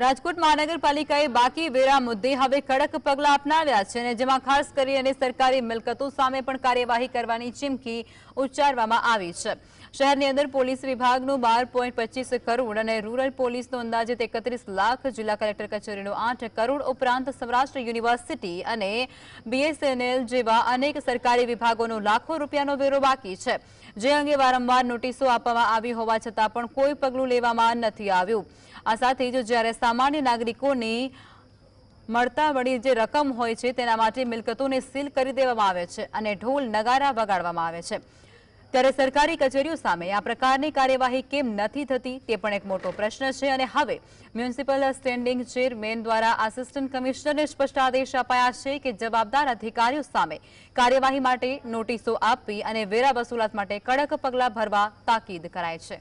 રાજકોટ મહાનગરપાલિકાએ બાકી વેરા મુદ્દે હવે કડક પગલાં અપનાવ્યા છે અને જેમાં ખાસ કરીને સરકારી મિલકતો સામે પણ કાર્યવાહી કરવાની ચીમકી ઉચ્ચારવામાં આવી છે. શહેરની અંદર પોલીસ વિભાગનું બાર કરોડ અને રૂરલ પોલીસનો અંદાજિત એકત્રીસ લાખ જિલ્લા કલેક્ટર કચેરીનું આઠ કરોડ ઉપરાંત સૌરાષ્ટ્ર યુનિવર્સિટી અને બીએસએનએલ જેવા અનેક સરકારી વિભાગોનો લાખો રૂપિયાનો વેરો બાકી છે. જે અંગે વારંવાર નોટિસો આપવામાં આવી હોવા છતાં પણ કોઈ પગલું લેવામાં નથી આવ્યું. આ સાથે જો જ્યારે સામાન્ય નાગરિકોની મળતા વળી જે રકમ હોય છે, તેના માટે મિલકતોને સીલ કરી દેવામાં આવે છે અને ઢોલ નગારા વગાડવામાં આવે છે. ત્યારે સરકારી કચેરીઓ સામે આ પ્રકારની કાર્યવાહી કેમ નથી થતી, તે પણ એક મોટો પ્રશ્ન છે અને હવે મ્યુનિસિપલ સ્ટેન્ડિંગ ચેરમેન દ્વારા આસિસ્ટન્ટ કમિશનરને સ્પષ્ટ આદેશ અપાયા છે કે જવાબદાર અધિકારીઓ સામે કાર્યવાહી માટે નોટિસો આપવી અને વેરા વસૂલાત માટે કડક પગલાં ભરવા તાકીદ કરાય છે.